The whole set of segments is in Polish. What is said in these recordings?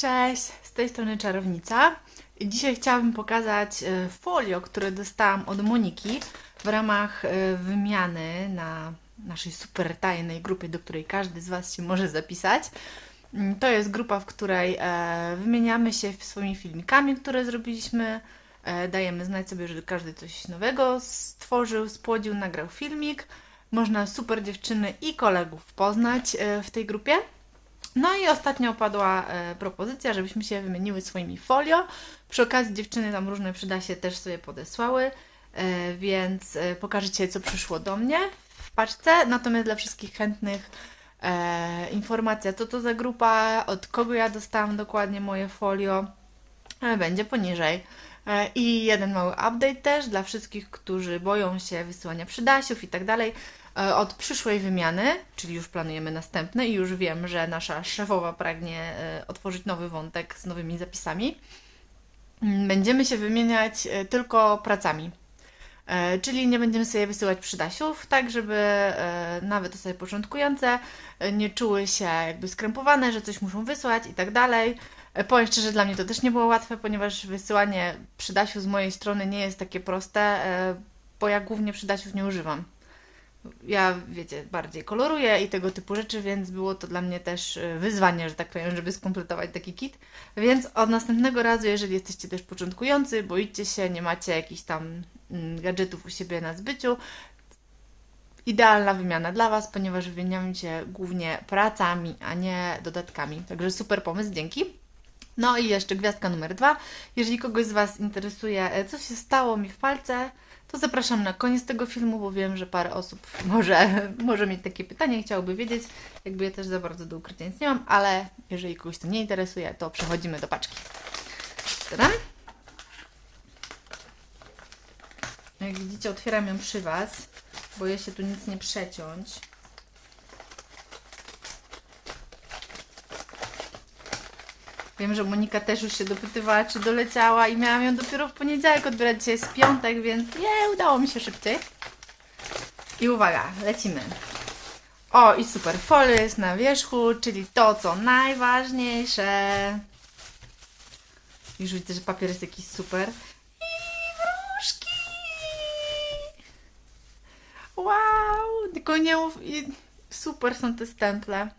Cześć, z tej strony Czarownica. Dzisiaj chciałabym pokazać e, folio, które dostałam od Moniki w ramach e, wymiany na naszej super tajnej grupie, do której każdy z Was się może zapisać. Mm, To jest grupa, w której e, wymieniamy się swoimi filmikami, które zrobiliśmy. Dajemy znać sobie, że każdy coś nowego stworzył, spłodził, nagrał filmik. Można super dziewczyny i kolegów poznać w tej grupie. No i ostatnio padła e, propozycja, żebyśmy się wymieniły swoimi folio. Przy okazji dziewczyny tam różne przyda się też sobie podesłały, e, więc e, pokażecie co przyszło do mnie w paczce. Natomiast dla wszystkich chętnych e, informacja co to za grupa, od kogo ja dostałam dokładnie moje folio, e, będzie poniżej. E, I jeden mały update też dla wszystkich, którzy boją się wysyłania przydasiów i tak dalej. E, Od przyszłej wymiany, czyli już planujemy następne i już wiem, że nasza szefowa pragnie e, otworzyć nowy wątek z nowymi zapisami. Mm, Będziemy się wymieniać tylko pracami. Czyli nie będziemy sobie wysyłać przydasiów, tak żeby nawet osoby początkujące nie czuły się jakby skrępowane, że coś muszą wysłać i tak dalej. E, Powiem szczerze, dla mnie to też nie było łatwe, ponieważ wysyłanie przydasiów z mojej strony nie jest takie proste, e, bo ja głównie przydasiów nie używam. Ja, wiecie, bardziej koloruję i tego typu rzeczy, więc było to dla mnie też e, wyzwanie, że tak powiem, żeby skompletować taki kit. Więc od następnego razu, jeżeli jesteście też początkujący, boicie się, nie macie jakichś tam mm, gadżetów u siebie na zbyciu, idealna wymiana dla Was, ponieważ wymieniamy się głównie pracami, a nie dodatkami. Także super pomysł, dzięki. No i jeszcze gwiazdka numer dwa. Jeżeli kogoś z Was interesuje, e, co się stało mi w palce, to zapraszam na koniec tego filmu, bo wiem, że parę osób może, może mieć takie pytanie chciałoby wiedzieć. Jakby ja też za bardzo do ukrycia nic nie mam, ale jeżeli kogoś to nie interesuje, to przechodzimy do paczki. Tadam. Jak widzicie, otwieram ją przy Was. Boję się tu nic nie przeciąć. Wiem, że Monika też już się dopytywała, czy doleciała i miałam ją dopiero w poniedziałek odbierać. Dzisiaj jest piątek, więc nie, udało mi się szybciej. I uwaga, lecimy. O, i super, folia jest na wierzchu, czyli to, co najważniejsze. Już widzę, że papier jest jakiś super. I wróżki! Wow, tylko nie Super są te stemple.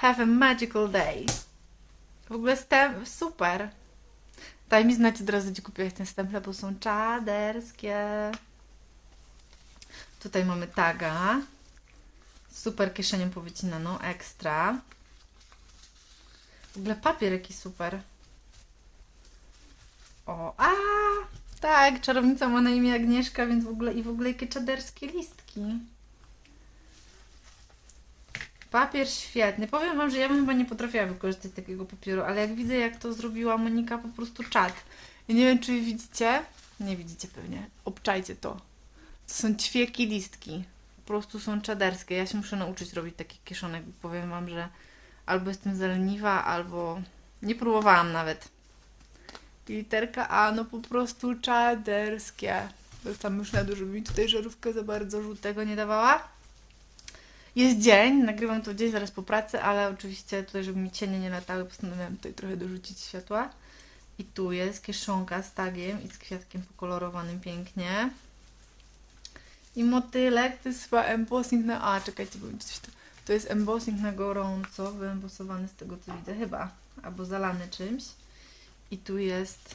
Have a magical day. W ogóle stem... super. Daj mi znać od razu, gdzie kupiłaś ten stemple, bo są czaderskie. Tutaj mamy taga. Super kieszenią powycinaną, ekstra. W ogóle papier jaki super. O, a tak, czarownica ma na imię Agnieszka, więc w ogóle i w ogóle jakie czaderskie listki. Papier świetny. Powiem Wam, że ja bym chyba nie potrafiła wykorzystać takiego papieru, ale jak widzę, jak to zrobiła Monika, po prostu czad. Ja nie wiem, czy widzicie. Nie widzicie pewnie. Obczajcie to. To są ćwieki listki. Po prostu są czaderskie. Ja się muszę nauczyć robić takich kieszonek, powiem Wam, że albo jestem zaleniwa, albo nie próbowałam nawet. Literka A, no po prostu czaderskie. Tam już na dużo mi tutaj żarówkę za bardzo żółtego nie dawała. Jest dzień, nagrywam to dzień zaraz po pracy, ale oczywiście tutaj, żeby mi cienie nie latały, postanowiłam tutaj trochę dorzucić światła. I tu jest kieszonka z tagiem i z kwiatkiem pokolorowanym pięknie. I motylek, to jest chyba embossing na... A, czekajcie, bo coś tu... To jest embossing na gorąco, wyembosowany z tego co widzę chyba, albo zalany czymś. I tu jest...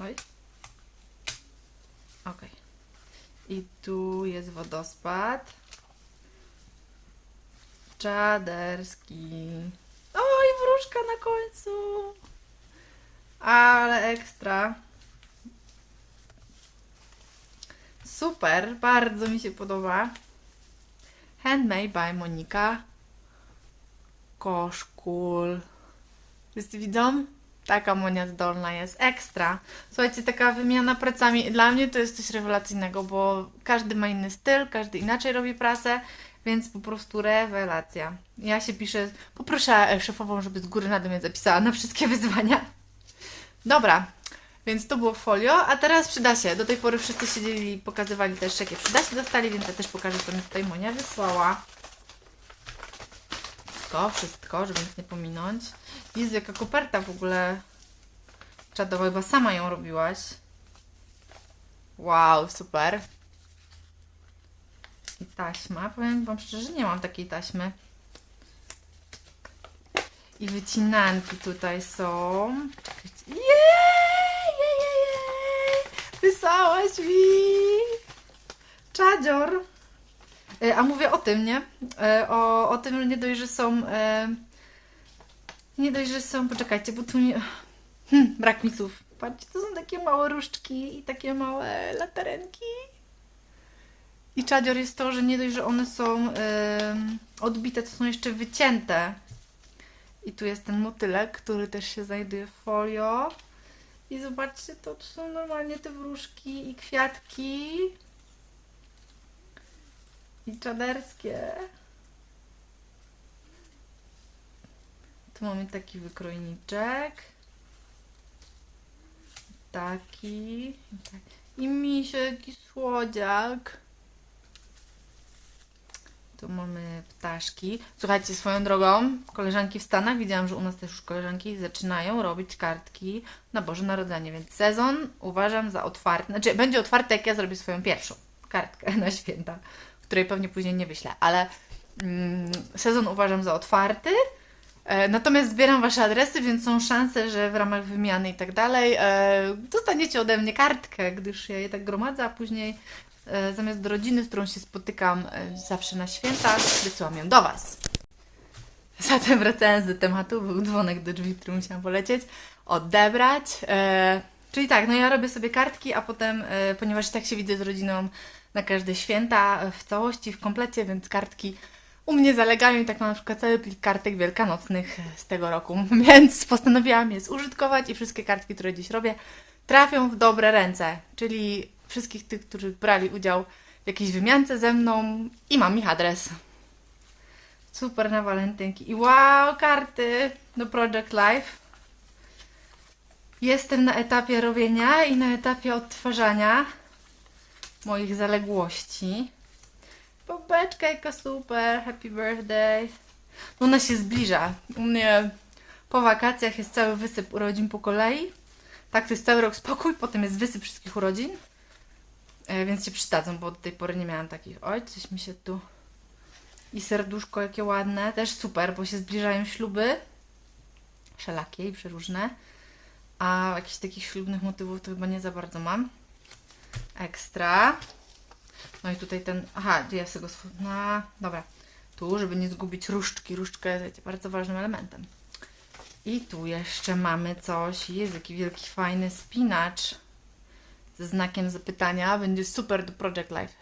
Oj. Okej. I tu jest wodospad. Czaderski. Oj, wróżka na końcu. Ale ekstra. Super, bardzo mi się podoba. Handmade by Monika. Koszkul. Wszyscy widzą? Taka Monia zdolna jest. Ekstra. Słuchajcie, taka wymiana pracami. Dla mnie to jest coś rewelacyjnego, bo każdy ma inny styl, każdy inaczej robi pracę, więc po prostu rewelacja. Ja się piszę, poproszę szefową, żeby z góry na dół mnie zapisała na wszystkie wyzwania. Dobra, więc to było folio, a teraz przyda się. Do tej pory wszyscy siedzieli i pokazywali też, jakie przyda się dostali, więc ja też pokażę, co mi tutaj Monia wysłała. wszystko, wszystko, żeby nic nie pominąć. Jezu, jaka koperta w ogóle czadowa, chyba sama ją robiłaś. Wow, super. Taśma. Powiem Wam szczerze, że nie mam takiej taśmy. I wycinanki tutaj są. Czekajcie. Jej! Jej, jej, mi! Czadzior! E, A mówię o tym, nie? E, O, o tym, że nie dość, że są. e, Nie dość, że są. Poczekajcie, bo tu nie. Hm, brak mi słów. Patrzcie, to są takie małe różdżki i takie małe latarenki. I czadzior jest to, że nie dość, że one są em, odbite, to są jeszcze wycięte. I tu jest ten motylek, który też się znajduje w folio. I zobaczcie, to, to są normalnie te wróżki i kwiatki. I czaderskie. Tu mamy taki wykrojniczek. Taki. I tak. I słodziak. Tu mamy ptaszki. Słuchajcie, swoją drogą, koleżanki w Stanach, widziałam, że u nas też już koleżanki zaczynają robić kartki na Boże Narodzenie, więc sezon uważam za otwarty. Znaczy, będzie otwarty, jak ja zrobię swoją pierwszą kartkę na święta, której pewnie później nie wyślę, ale mm, sezon uważam za otwarty. E, Natomiast zbieram Wasze adresy, więc są szanse, że w ramach wymiany i tak dalej e, dostaniecie ode mnie kartkę, gdyż ja je tak gromadzę, a później zamiast do rodziny, z którą się spotykam e, zawsze na święta, wysyłam ją do Was. Zatem wracając do tematu, był dzwonek do drzwi, który musiałam polecieć, odebrać. E, czyli tak, no ja robię sobie kartki, a potem, e, ponieważ tak się widzę z rodziną na każde święta e, w całości, w komplecie, więc kartki u mnie zalegają i tak mam na przykład cały plik kartek wielkanocnych z tego roku, więc postanowiłam je zużytkować i wszystkie kartki, które dziś robię, trafią w dobre ręce, czyli wszystkich tych, którzy brali udział w jakiejś wymiance ze mną i mam ich adres. Super na walentynki. I wow, karty do Project Life. Jestem na etapie robienia i na etapie odtwarzania moich zaległości. Bobeczka jaka super, happy birthday. No Ona się zbliża. U mnie po wakacjach jest cały wysyp urodzin po kolei. Tak, to jest cały rok spokój, potem jest wysyp wszystkich urodzin. E, więc się przydadzą, bo do tej pory nie miałam takich. Oj, coś mi się tu... I serduszko jakie ładne. Też super, bo się zbliżają śluby. Wszelakie i przeróżne. A jakichś takich ślubnych motywów to chyba nie za bardzo mam. Ekstra. No i tutaj ten. Aha, ja sobie go. No, dobra. Tu, żeby nie zgubić różdżki. Różdżka jest bardzo ważnym elementem. I tu jeszcze mamy coś. Jest jaki wielki, fajny spinacz ze znakiem zapytania. Będzie super do Project Life.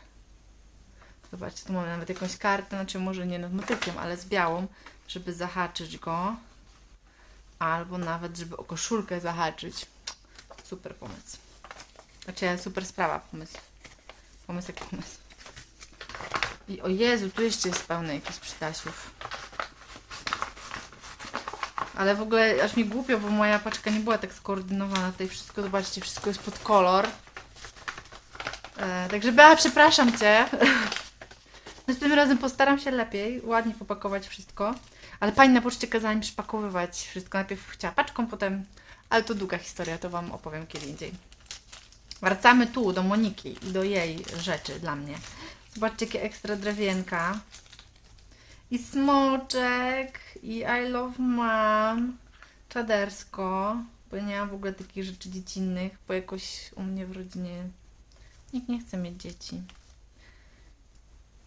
Zobaczcie, tu mamy nawet jakąś kartę, znaczy może nie nad motywkiem, ale z białą, żeby zahaczyć go. Albo nawet, żeby o koszulkę zahaczyć. Super pomysł. Znaczy, super sprawa, pomysł. Pomysł jak pomysł. I o Jezu, tu jeszcze jest pełno jakichś przytasiów. Ale w ogóle aż mi głupio, bo moja paczka nie była tak skoordynowana. Tutaj wszystko, zobaczcie, wszystko jest pod kolor. E, także Bea, przepraszam Cię. Następnym razem postaram się lepiej, ładnie popakować wszystko. Ale pani na poczcie kazała mi przypakowywać wszystko. Najpierw chciała paczką, potem... Ale to długa historia, to Wam opowiem kiedy indziej. Wracamy tu, do Moniki i do jej rzeczy dla mnie. Zobaczcie, jakie ekstra drewienka. I smoczek, i I love mom. Czadersko, bo nie mam w ogóle takich rzeczy dziecinnych, bo jakoś u mnie w rodzinie nikt nie chce mieć dzieci.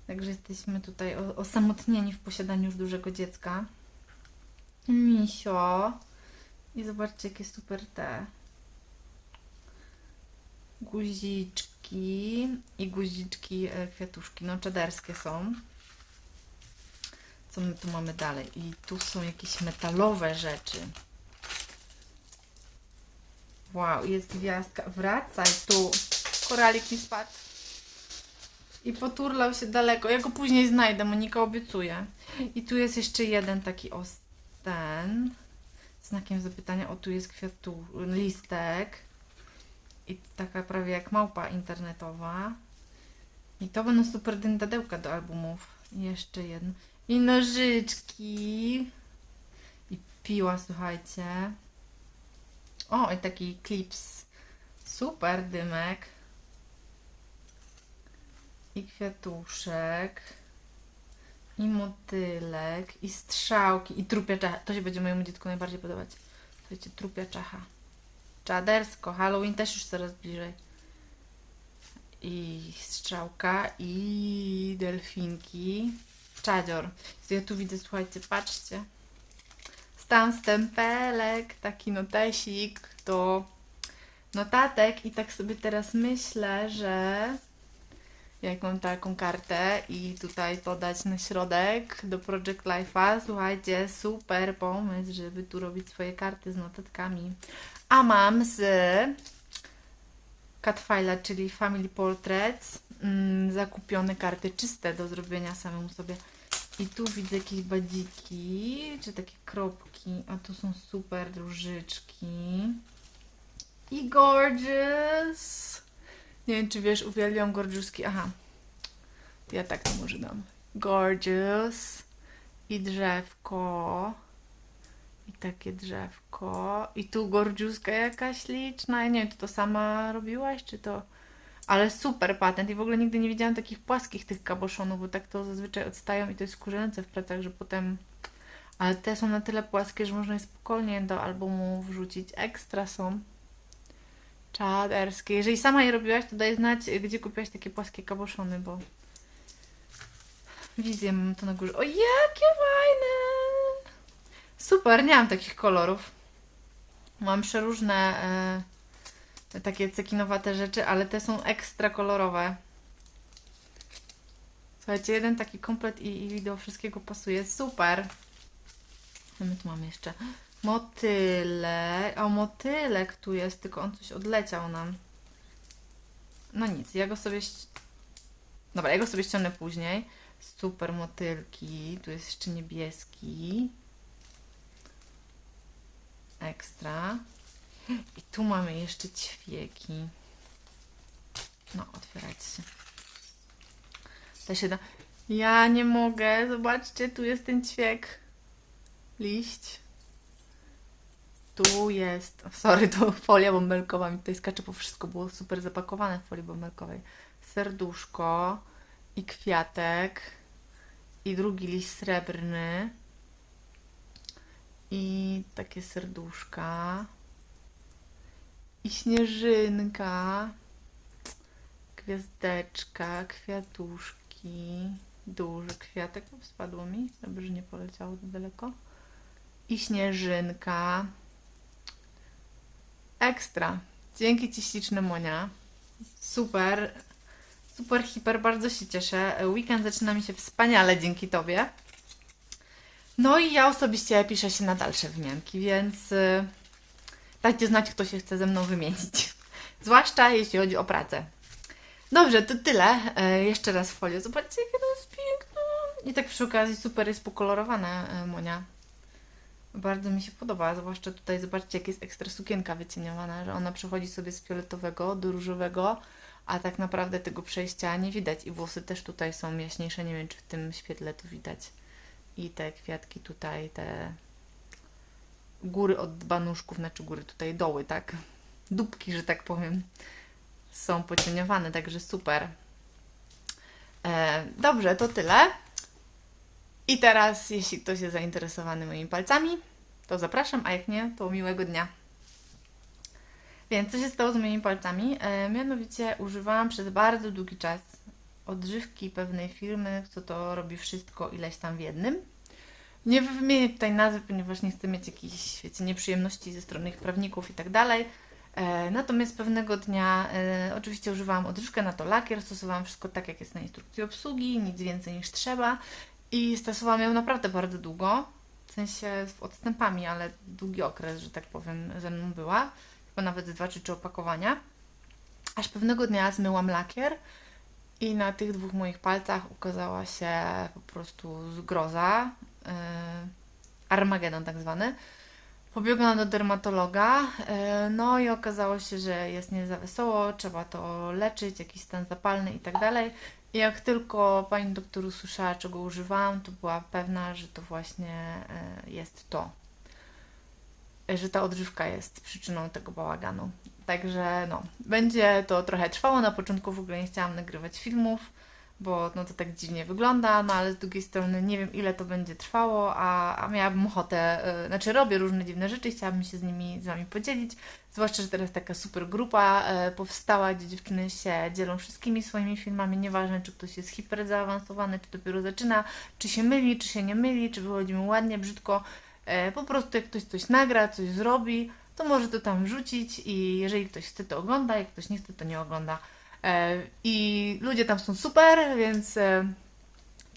Także jesteśmy tutaj osamotnieni w posiadaniu już dużego dziecka. Misio. I zobaczcie, jakie super te guziczki i guziczki e, kwiatuszki, no czaderskie są. Co my tu mamy dalej? I tu są jakieś metalowe rzeczy. Wow, jest gwiazdka. Wracaj tu. Koralik mi spadł. I poturlał się daleko. Ja go później znajdę, Monika obiecuje. I tu jest jeszcze jeden taki os ten. Znakiem zapytania. O, tu jest kwiatu, listek. I taka prawie jak małpa internetowa. I to będą super dyndadełka do albumów. Jeszcze jeden. I nożyczki. I piła, słuchajcie. O, i taki klips. Super dymek. I kwiatuszek. I motylek. I strzałki. I trupia czacha. To się będzie mojemu dziecku najbardziej podobać. Słuchajcie, trupia czacha. Czadersko. Halloween też już coraz bliżej. I strzałka. I delfinki. Czadzior. Ja tu widzę, słuchajcie, patrzcie. Stan stempelek, taki notesik do notatek i tak sobie teraz myślę, że jak mam taką kartę i tutaj to dać na środek do Project Life'a, słuchajcie, super pomysł, żeby tu robić swoje karty z notatkami. A mam z Catfile'a, czyli Family Portraits, mm, zakupione karty czyste do zrobienia samemu sobie. I tu widzę jakieś badziki, czy takie kropki, a tu są super różyczki. I gorgeous. Nie wiem, czy wiesz, uwielbiam gorgeouski. Aha, to ja tak to może dam. Gorgeous. I drzewko. I takie drzewko. I tu gordziuska jakaś liczna. Ja nie wiem, czy to sama robiłaś, czy to... Ale super patent i w ogóle nigdy nie widziałam takich płaskich tych kaboszonów, bo tak to zazwyczaj odstają i to jest kurzęce w pracach, że potem... Ale te są na tyle płaskie, że można je spokojnie do albumu wrzucić. Ekstra są. Czaderskie. Jeżeli sama je robiłaś, to daj znać, gdzie kupiłaś takie płaskie kaboszony, bo... Wizję mam to na górze. O, jakie fajne! Super, nie mam takich kolorów. Mam przeróżne e, takie cekinowate rzeczy, ale te są ekstra kolorowe. Słuchajcie, jeden taki komplet i, i do wszystkiego pasuje. Super! Co my tu mamy jeszcze? Motyle. O, motylek tu jest, tylko on coś odleciał nam. No nic, ja go sobie... Dobra, ja go sobie ściągnę później. Super motylki. Tu jest jeszcze niebieski. Ekstra. I tu mamy jeszcze ćwieki. No, otwierać się. To się da. Ja nie mogę. Zobaczcie, tu jest ten ćwiek. Liść. Tu jest. Sorry, to folia bąbelkowa mi tutaj skacze, bo wszystko było super zapakowane w folii bąbelkowej. Serduszko i kwiatek. I drugi liść srebrny. I takie serduszka. I śnieżynka. Gwiazdeczka, kwiatuszki. Duży kwiatek. Spadło mi. Dobrze, że nie poleciało daleko. I śnieżynka. Ekstra. Dzięki Ci śliczny Monia. Super. Super, hiper, bardzo się cieszę. Weekend zaczyna mi się wspaniale dzięki Tobie. No i ja osobiście piszę się na dalsze wymianki, więc y, dajcie znać, kto się chce ze mną wymienić. Zwłaszcza jeśli chodzi o pracę. Dobrze, to tyle. E, jeszcze raz folię. Zobaczcie, jakie to jest piękne. I tak przy okazji super jest pokolorowane, e, Monia. Bardzo mi się podoba, zwłaszcza tutaj zobaczcie, jak jest ekstra sukienka wycieniowana, że ona przechodzi sobie z fioletowego do różowego, a tak naprawdę tego przejścia nie widać. I włosy też tutaj są jaśniejsze, nie wiem, czy w tym świetle to widać. I te kwiatki tutaj, te góry od banuszków, znaczy góry tutaj doły, tak? Dupki, że tak powiem, są pocieniowane, także super. E, dobrze, to tyle. I teraz, jeśli ktoś jest zainteresowany moimi palcami, to zapraszam, a jak nie, to miłego dnia. Więc co się stało z moimi palcami? E, mianowicie używałam przez bardzo długi czas odżywki pewnej firmy, co to robi wszystko ileś tam w jednym. Nie wymienię tutaj nazwy, ponieważ nie chcę mieć jakichś, wiecie, nieprzyjemności ze strony ich prawników i tak dalej. E, Natomiast pewnego dnia e, oczywiście używałam odżywkę na to lakier, stosowałam wszystko tak, jak jest na instrukcji obsługi, nic więcej niż trzeba i stosowałam ją naprawdę bardzo długo, w sensie z odstępami, ale długi okres, że tak powiem, ze mną była, chyba nawet dwa czy trzy opakowania. Aż pewnego dnia zmyłam lakier i na tych dwóch moich palcach ukazała się po prostu zgroza, yy, Armagedon tak zwany. Pobiegłam do dermatologa, yy, no i okazało się, że jest nie za wesoło, trzeba to leczyć, jakiś stan zapalny i tak dalej. Jak tylko pani doktor usłyszała, czego używałam, to była pewna, że to właśnie e, jest to. E, Że ta odżywka jest przyczyną tego bałaganu. Także no, będzie to trochę trwało. Na początku w ogóle nie chciałam nagrywać filmów, bo no to tak dziwnie wygląda, no ale z drugiej strony nie wiem ile to będzie trwało, a, a miałabym ochotę, y, znaczy robię różne dziwne rzeczy chciałabym się z nimi z Wami podzielić, zwłaszcza, że teraz taka super grupa y, powstała, gdzie dziewczyny się dzielą wszystkimi swoimi filmami, nieważne czy ktoś jest hiper zaawansowany, czy dopiero zaczyna, czy się myli, czy się nie myli, czy wychodzi mu ładnie, brzydko, y, po prostu jak ktoś coś nagra, coś zrobi, to może to tam wrzucić i jeżeli ktoś chce, to ogląda, jak ktoś nie chce, to nie ogląda. E, I ludzie tam są super, więc e,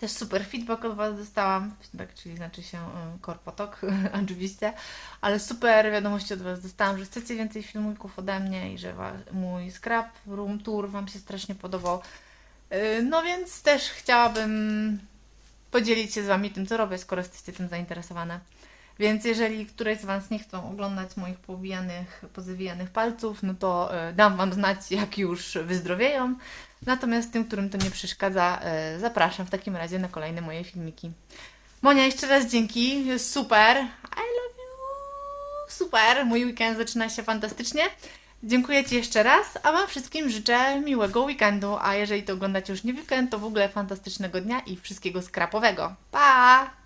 też super feedback od Was dostałam. Feedback, czyli znaczy się e, korpotok, oczywiście, ale super wiadomości od Was dostałam, że chcecie więcej filmików ode mnie i że mój scrap room tour Wam się strasznie podobał. E, No więc też chciałabym podzielić się z Wami tym, co robię, skoro jesteście tym zainteresowane. Więc jeżeli któreś z Was nie chcą oglądać moich powijanych, pozawijanych palców, no to e, dam Wam znać, jak już wyzdrowieją. Natomiast tym, którym to nie przeszkadza, e, zapraszam w takim razie na kolejne moje filmiki. Monia, jeszcze raz dzięki, super. I love you. Super, mój weekend zaczyna się fantastycznie. Dziękuję Ci jeszcze raz, a Wam wszystkim życzę miłego weekendu, a jeżeli to oglądacie już nie weekend, to w ogóle fantastycznego dnia i wszystkiego skrapowego. Pa!